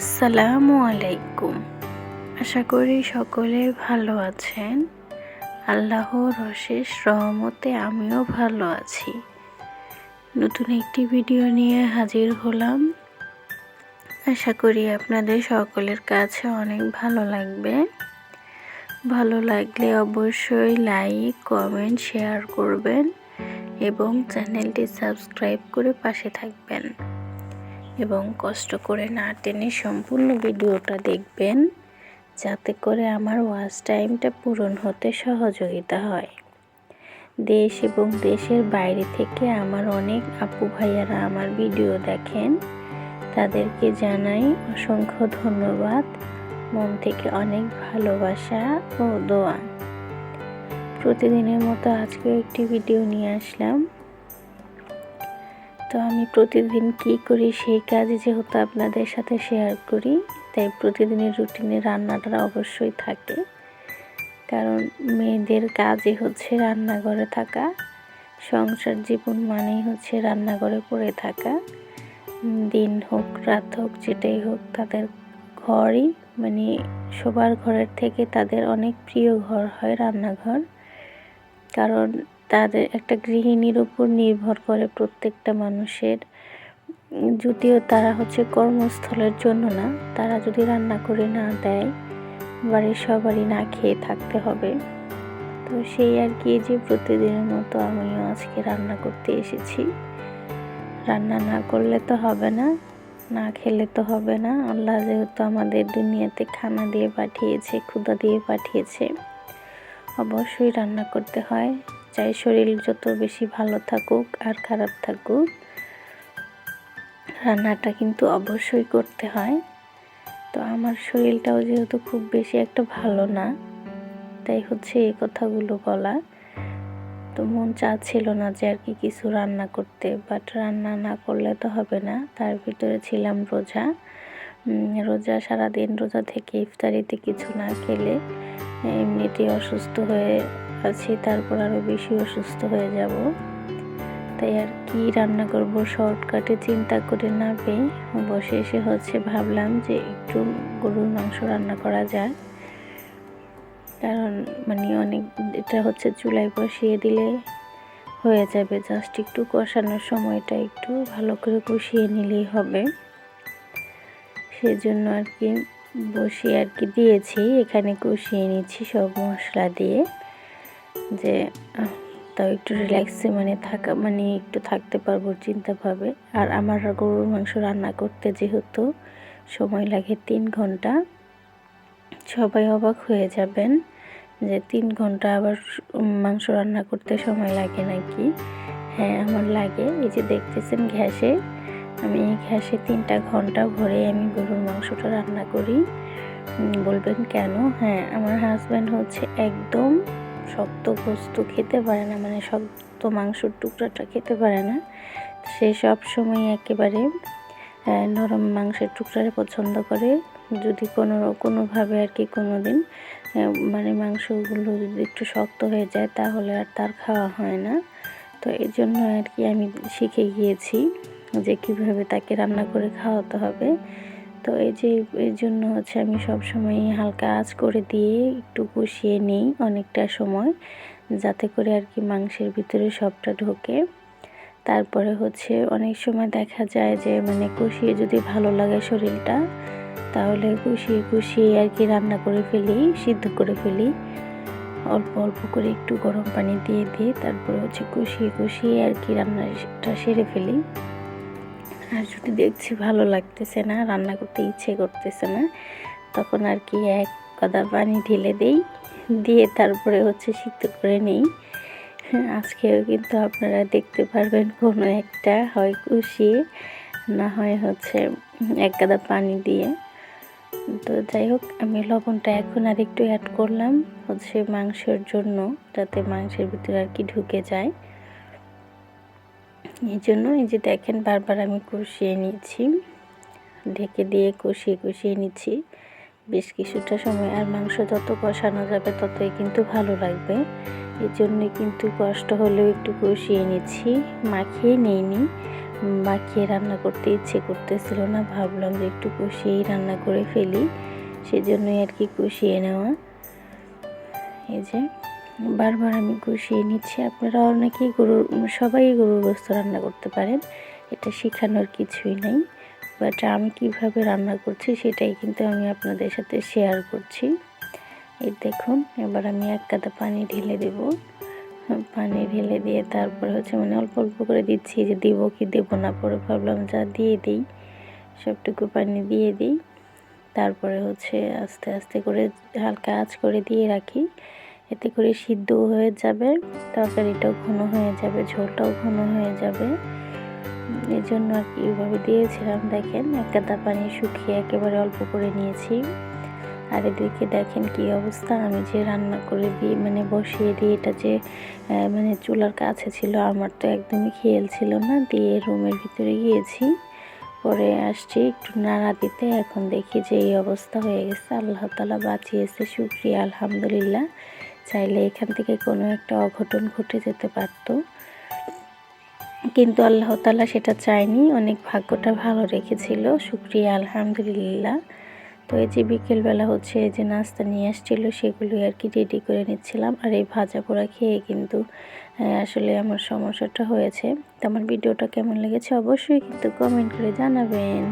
আসসালামু আলাইকুম। আশা করি সকলে ভালো আছেন। আল্লাহর অশেষ রহমতে আমিও ভালো আছি। নতুন একটি ভিডিও নিয়ে হাজির হলাম। আশা করি আপনাদের সকলের কাছে অনেক ভালো লাগবে। ভালো লাগলে অবশ্যই লাইক, কমেন্ট, শেয়ার করবেন এবং চ্যানেলটি সাবস্ক্রাইব করে পাশে থাকবেন। এবং কষ্ট করে না টেনে সম্পূর্ণ ভিডিওটা দেখবেন, যাতে করে আমার ওয়াচ টাইমটা পূরণ হতে সহযোগিতা হয়। দেশ এবং দেশের বাইরে থেকে আমার অনেক আপু ভাইয়ারা আমার ভিডিও দেখেন। তাদেরকে জানাই অসংখ্য ধন্যবাদ। মন থেকে অনেক ভালোবাসা ও দোয়া। প্রতিদিনের মতো আজকেও একটি ভিডিও নিয়ে আসলাম। তো আমি প্রতিদিন কি করি সেই কাজে যেহেতু আপনাদের সাথে শেয়ার করি, তাই প্রতিদিনের রুটিনে রান্নাটা অবশ্যই থাকে। কারণ মেয়েদের কাজই হচ্ছে রান্নাঘরে থাকা, সংসার জীবন মানেই হচ্ছে রান্নাঘরে পড়ে থাকা। দিন হোক, রাত হোক, যেটাই হোক, তাদের ঘরই মানে সবার ঘরের থেকে তাদের অনেক প্রিয় ঘর হয় রান্নাঘর। কারণ তাদের একটা গৃহিণীর উপর নির্ভর করে প্রত্যেকটা মানুষের। যদিও তারা হচ্ছে কর্মস্থলের জন্য না, তারা যদি রান্না করে না দেয়, বাড়ির সবারই না খেয়ে থাকতে হবে। তো সেই আর কি, যে প্রতিদিনের মতো আমিও আজকে রান্না করতে এসেছি। রান্না না করলে তো হবে না না খেলে তো হবে না। আল্লাহ যেহেতু আমাদের দুনিয়াতে খানা দিয়ে পাঠিয়েছে ক্ষুদা দিয়ে পাঠিয়েছে, অবশ্যই রান্না করতে হয়। চাই শরীর যত বেশি ভালো থাকুক আর খারাপ থাকুক, রান্নাটা কিন্তু অবশ্যই করতে হয়। তো আমার শরীরটাও যেহেতু খুব বেশি একটা ভালো না, তাই হচ্ছে এই কথাগুলো বলা। তো মন চাচ্ছিল না যে আর কি কিছু রান্না করতে বাট রান্না না করলে তো হবে না, তার ভিতরে ছিলাম রোজা। রোজা সারাদিন রোজা থেকে ইফতারিতে কিছু না খেলে, এমনিতেই অসুস্থ হয়ে আছি, তারপর আরও বেশি অসুস্থ হয়ে যাব। তাই আর কি রান্না করব, শর্টকাটে চিন্তা করে না পেয়ে বসে এসে হচ্ছে ভাবলাম যে একটু গরুর মাংস রান্না করা যায় কারণ মানে অনেক, এটা হচ্ছে চুলায় বসিয়ে দিলে হয়ে যাবে। জাস্ট একটু কষানোর সময়টা একটু ভালো করে কষিয়ে নিলেই হবে। সেজন্য আর কি বসিয়ে আর কি দিয়েছি, এখানে কষিয়ে নিচ্ছি সব মশলা দিয়ে। যে তাও একটু রিল্যাক্সে মানে থাকা মানে একটু থাকতে পারব চিন্তাভাবে। আর আমার গরুর মাংস রান্না করতে যেহেতু সময় লাগে তিন ঘণ্টা, সবাই অবাক হয়ে যাবেন যে তিন ঘণ্টা আবার মাংস রান্না করতে সময় লাগে নাকি? হ্যাঁ আমার লাগে। এই যে দেখতেছেন ঘ্যাসে আমি ঘ্যাসে তিনটা ঘণ্টা ভরে আমি গরুর মাংসটা রান্না করি। বলবেন কেন? হ্যাঁ আমার হাজব্যান্ড হচ্ছে একদম শক্ত গোস্ত খেতে পারে না মানে শক্ত মাংসর টুকরাটা খেতে পারে না। সে সব সময় একেবারে নরম মাংসের টুকরাটা পছন্দ করে। যদি কোনো, কোনোভাবে আর কি কোনো দিন মানে মাংসগুলো যদি একটু শক্ত হয়ে যায়, তাহলে আর তার খাওয়া হয় না। তো এই জন্য আর কি আমি শিখে গিয়েছি যে কীভাবে তাকে রান্না করে খাওয়াতে হবে। তো এই যে, এর জন্য হচ্ছে আমি সব সময় হালকা আঁচ করে দিয়ে একটু কষিয়ে নিই অনেকটা সময়, যাতে করে আর কি মাংসের ভিতরে সবটা ঢোকে। তারপরে হচ্ছে অনেক সময় দেখা যায় যে মানে কষিয়ে যদি ভালো লাগে শরীরটা, তাহলে কষিয়ে কষিয়ে আর কি রান্না করে ফেলি, সিদ্ধ করে ফেলি। অল্প অল্প করে একটু গরম পানি দিয়ে দিয়ে তারপরে হচ্ছে কষিয়ে কষিয়ে আর কি রান্নাটা সেরে ফেলি। আর যদি দেখছি ভালো লাগতেছে না, রান্না করতে ইচ্ছে করতেছে না, তখন আর কি এক কাদা পানি ঢেলে দেই, দিয়ে তারপরে হচ্ছে সিদ্ধ করে নেই। আজকেও কিন্তু আপনারা দেখতে পারবেন কোনো একটা হয় কষিয়ে, না হয় হচ্ছে এক গাদা পানি দিয়ে। তো যাই হোক, আমি লবণটা এখন আর একটু অ্যাড করলাম হচ্ছে মাংসের জন্য, যাতে মাংসের ভিতরে আর কি ঢুকে যায়। এই জন্য এই যে দেখেন বারবার আমি কষিয়ে নিয়েছি ঢেকে দিয়ে কষিয়ে কষিয়ে নিচ্ছি। বেশ কিছুটা সময় আর মাংস যত কষানো যাবে ততই কিন্তু ভালো লাগবে। এই জন্যে কিন্তু কষ্ট হলেও একটু কষিয়ে নিচ্ছি। মাখিয়ে নিইনি। মাখিয়ে রান্না করতে ইচ্ছে করতেছিল না। ভাবলাম যে একটু কষিয়েই রান্না করে ফেলি। সেজন্যই আর কি কষিয়ে নেওয়া। এই যে বারবার আমি কষিয়ে নিচ্ছি। আপনারা অনেকেই গরুর, সবাই গরুর গোস্ত রান্না করতে পারেন। এটা শেখানোর কিছুই নেই। বাট আমি কীভাবে রান্না করছি সেটাই কিন্তু আমি আপনাদের সাথে শেয়ার করছি। এই দেখুন, এবার আমি এক কাদা পানি ঢেলে দেব। পানি ঢেলে দিয়ে তারপরে হচ্ছে মানে অল্প অল্প করে দিচ্ছি। যে দেবো কি দেব না পরে ভাবলাম যা দিয়ে দিই, সবটুকু পানি দিয়ে দিই। তারপরে হচ্ছে আস্তে আস্তে করে হালকা আঁচ করে দিয়ে রাখি। এতে করে সিদ্ধ হয়ে যাবে, তরকারিটাও ঘন হয়ে যাবে, ঝোলটাও ঘন হয়ে যাবে। এই জন্য আর কি এইভাবে দিয়েছিলাম, দেখেন এক গাদা পানি শুকিয়ে একেবারে অল্প করে নিয়েছি। আর এদিকে দেখেন কি অবস্থা, আমি যে রান্না করে দিই মানে বসিয়ে দিই, এটা যে মানে চুলার কাছে ছিল, আমার তো একদমই খেয়াল ছিল না, দিয়ে রুমের ভিতরে গিয়েছি। পরে আসছি একটু নাড়া দিতে, এখন দেখি যে এই অবস্থা হয়ে গেছে, আল্লাহ তালা বাঁচিয়েছে, শুক্রিয়া, আলহামদুলিল্লাহ। চাইলে এখান থেকে কোনো একটা অঘটন ঘটে যেতে পারতো। কিন্তু আল্লাহ তালা সেটা চায়নি, অনেক ভাগ্যটা ভালো রেখেছিল, শুক্রিয়া, আলহামদুলিল্লাহ। তো এই যে বিকেলবেলা হচ্ছে যে নাস্তা নিয়ে আসছিল, সেগুলো আর কি রেডি করে নিচ্ছিলাম। আর এই ভাজা পোড়া খেয়ে কিন্তু আসলে আমার সমস্যাটা হয়েছে। তো আমার ভিডিওটা কেমন লেগেছে অবশ্যই কিন্তু কমেন্ট করে জানাবেন।